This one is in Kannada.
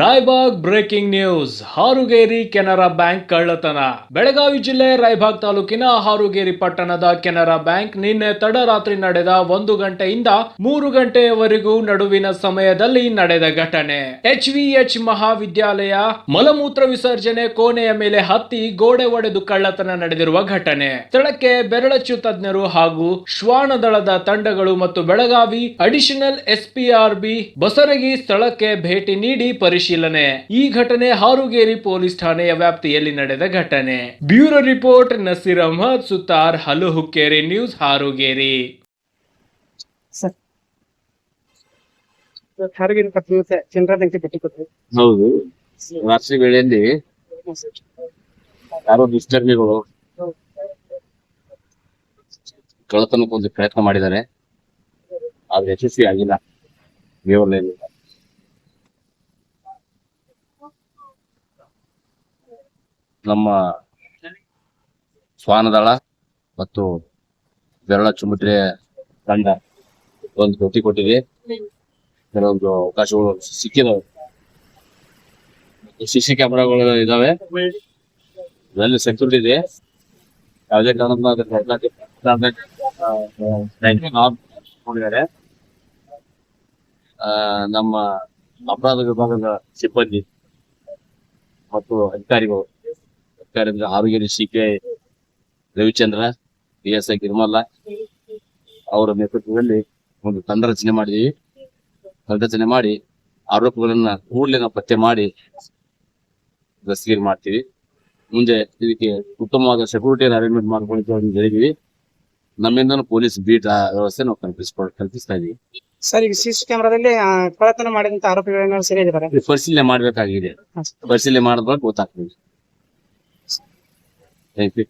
Raibag breaking news, Harugeri Canara bank ಕಳ್ಳತನ. ಬೆಳಗಾವಿ ಜಿಲ್ಲೆ ರಾಯಬಾಗ್ ತಾಲೂಕಿನ ಹಾರುಗೇರಿ ಪಟ್ಟಣದ ಕೆನರಾ ಬ್ಯಾಂಕ್ ನಿನ್ನೆ ತಡರಾತ್ರಿ ನಡೆದ ಒಂದು ಗಂಟೆಯಿಂದ ಮೂರು ಗಂಟೆಯವರೆಗೂ ನಡುವಿನ ಸಮಯದಲ್ಲಿ ನಡೆದ ಘಟನೆ. ಎಚ್ ಎಚ್ ಮಹಾವಿದ್ಯಾಲಯ ಮಲಮೂತ್ರ ವಿಸರ್ಜನೆ ಕೋಣೆಯ ಮೇಲೆ ಹತ್ತಿ ಗೋಡೆ ಒಡೆದು ಕಳ್ಳತನ ನಡೆದಿರುವ ಘಟನೆ. ಸ್ಥಳಕ್ಕೆ ಬೆರಳಚ್ಚು ತಜ್ಞರು ಹಾಗೂ ಶ್ವಾನದಳದ ತಂಡಗಳು ಮತ್ತು ಬೆಳಗಾವಿ ಅಡಿಷನಲ್ ಎಸ್ಪಿಆರ್ಬಿ ಬಸರಗಿ ಸ್ಥಳಕ್ಕೆ ಭೇಟಿ ನೀಡಿ ಪರಿಶೀಲನೆ ಈ ಘಟನೆ ಹಾರುಗೇರಿ ಪೊಲೀಸ್ ಠಾಣೆಯ ವ್ಯಾಪ್ತಿಯಲ್ಲಿ ನಡೆದ ಘಟನೆ. ಬ್ಯೂರೋ ರಿಪೋರ್ಟ್ ನಸೀರ್ ಅಹಮದ್ ಸುತಾರ್ ಹಲು ಹುಕ್ಕೇರಿ ನ್ಯೂಸ್ ಹಾರುಗೇರಿ. ಹೌದು. ರಾತ್ರಿ ವೇಳೆಯಲ್ಲಿ ಯಾರೋ ಪ್ರಯತ್ನ ಮಾಡಿದ್ದಾರೆ. ಆದ್ರೆ ಯಶಸ್ವಿ ಆಗಿಲ್ಲ ದೇವರಲ್ಲಿ ನಮ್ಮ ಶ್ವಾನದಳ ಮತ್ತು ಬೆರಳ ಚುಮುಟ್ರೆ ತಂಡ ಒಂದು ಭೇಟಿ ಕೊಟ್ಟಿದೆ. ಕೆಲವೊಂದು ಅವಕಾಶಗಳು ಸಿಕ್ಕಿದಾವೆ. ಸಿ ಸಿ ಕ್ಯಾಮೆರಾಗಳು ಇದಾವೆ. ಇದರಲ್ಲಿ ಸೆಕ್ಯೂರಿಟಿ ಇದೆ. ಯಾವುದೇ ಆ, ನಮ್ಮ ಅಪರಾಧ ವಿಭಾಗದ ಸಿಬ್ಬಂದಿ ಮತ್ತು ಅಧಿಕಾರಿಗಳು ಅಧಿಕಾರಿ ಆರೋಗ್ಯ ಶಿಕೆ Ravichandra P S I. Girmalla ಅವರ ನೇತೃತ್ವದಲ್ಲಿ ಒಂದು ತಂಡ ರಚನೆ ಮಾಡಿದೀವಿ ತಂಡ ರಚನೆ ಮಾಡಿ ಆರೋಪಗಳನ್ನ ಕೂಡಲೇ ನಾವು ಪತ್ತೆ ಮಾಡಿ ದಸ್ತಗಿರಿ ಮಾಡ್ತೀವಿ. ಮುಂದೆ ಇದಕ್ಕೆ ಉತ್ತಮವಾದ ಸೆಕ್ಯೂರಿಟಿ ಅರೇಂಜ್ಮೆಂಟ್ ಮಾಡ್ಕೊಳ್ಳಿಕ್ಕೆ ಹೇಳಿದೀವಿ ನಮ್ಮಿಂದನೂ ಪೊಲೀಸ್ ಬೀಟ್ ವ್ಯವಸ್ಥೆ ನಾವು ಕಲ್ಪಿಸ್ಕೊಳ್ ಕಲ್ಪಿಸ್ತಾ ಇದೀವಿ. ಸರ್ ಈಗ ಸಿಸಿ ಕ್ಯಾಮೆರಾದಲ್ಲಿ ಕಳ್ಳತನ ಮಾಡಿದಂತ ಆರೋಪಿಗಳನ್ನ ಸರಿ ಪರಿಶೀಲನೆ ಮಾಡ್ಬೇಕಾಗಿದೆ. ಪರಿಶೀಲನೆ ಮಾಡಿದ್ರೆ ಗೊತ್ತಾಗ್ತದೆ. Thank you.